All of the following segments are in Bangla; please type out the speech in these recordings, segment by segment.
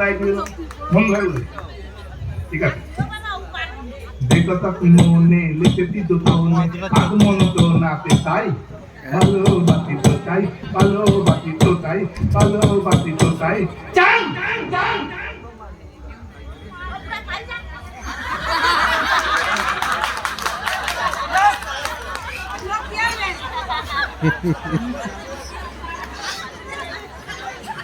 দিয়ে ধরে ঠিক আছে? দেখতা মনে লিখেছি তো মনে আগমন তো নাতে তাই ভালোবাসি তো তাই ভালোবাসি তো তাই ভালোবাসি তো তাই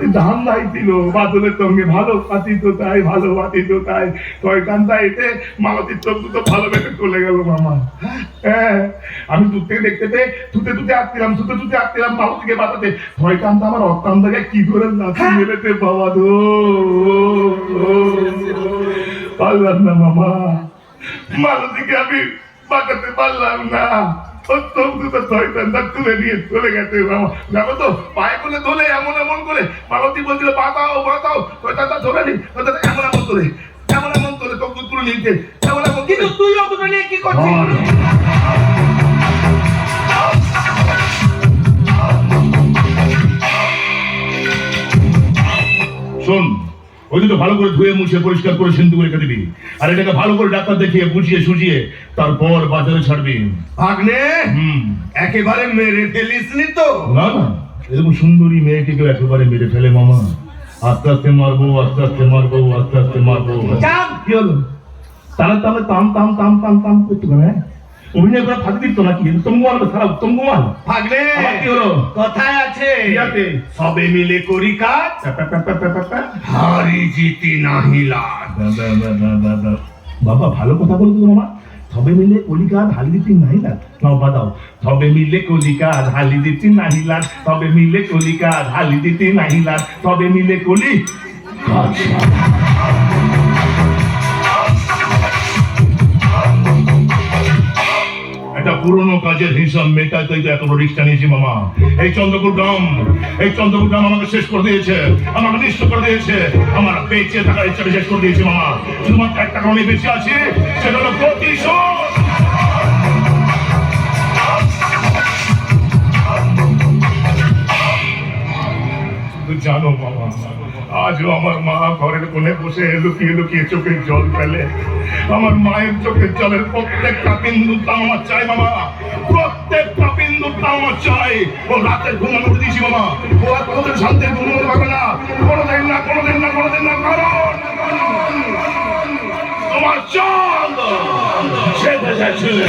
মারুতি ধান দাইছিল বাদলের সঙ্গে ভালো পাতিত তাই ভালো পাতিত তাই। কয়কান্তা এতে মালতির চোখ দুটো ভালো বেঁধে চলে গেল মামা হ্যাঁ আমি দূর থেকে দেখতে পেয়ে থুতে থুতে আসছিলাম থুতে থুতে আসছিলাম মালতিকে বাতাতে ভয়কান্ত আমার অত্যান্তকে কি করে নাচি মেলেছে বাবা দো পারলাম না মামা। মালতিকে আমি বাঁচাতে পারলাম না। চলে গেছে পায়ে করে ধরে এমন এমন করে মালতী বলছিল বাঁচাও বাঁচাও শয়তানটা ধরে নি শয়তানটা এমন এমন করে এমন এমন করে তুলে নিয়েছে এমন এমন কিন্তু তুই অতটা নিয়ে কি করছিস শোন ওই দুটো ভালো করে ধুয়ে মুছে পরিষ্কার করে সিন্ধু রেখে দিবি। আর এটাকে ভালো করে ডাক্তার দেখিয়ে বুঝিয়ে সুঝিয়ে তারপর বাজারে ছাড়বি। হুম। একেবারে মেরে ফেলিসনি তো। না না। এরকম সুন্দরী মেয়েটিকে একেবারে মেরে ফেলে মামা। আস্তে আস্তে মারবো আস্তে আস্তে মারবো আস্তে আস্তে মারবো। কি হলো? তাহলে তাহলে তাম তাম তাম তাম তাম করতে পারে? অভিনয় করে থাকতে দিত নাকি উত্তম কুমার তো খারাপ উত্তম কুমার আবার কি হলো কথায় আছে সবে মিলে করি কাজ। হারি জিতি নাহি লাজ। বাবা ভালো কথা বলতো মামা সবে মিলে কলিকা ঢালি দিতি নাই না নাও বাদাও সবে মিলে কলিকা ঢালি দিতি নাহি লাগ সবে মিলে কলিকা ঢালি দিতি নাহি লাগ সবে মিলে কলি পুরনো কাজের হিসাব মেটাতে এত বড় রিক্সা নিয়েছি, মামা। এই চন্দ্রপুর গ্রাম, এই চন্দ্রপুর গ্রাম আমাকে শেষ করে দিয়েছে, আমাকে নিষ্ঠ করে দিয়েছে, আমার বেঁচে থাকার ইচ্ছাটা শেষ করে দিয়েছে, মামা। শুধুমাত্র একটা কারণে বেঁচে আছে, সেটা হলো প্রতিশোধ! জানো বাবা, আজও আমার মা ঘরের কোণে বসে লুকিয়ে লুকিয়ে চোখের জল ফেলে। আমার মায়ের চোখের জলের প্রত্যেকটা বিন্দু আমার চাই বাবা, প্রত্যেকটা বিন্দু আমার চাই ও রাতের ঘুম আমি উঠে দিয়েছি মামা ও আর কোনোদিন শান্তির ঘুম হতে পারবে না। কোনোদিন না কোনোদিন না কোনোদিন না, কারণ, তোমার চাঁদ সে ছেলে।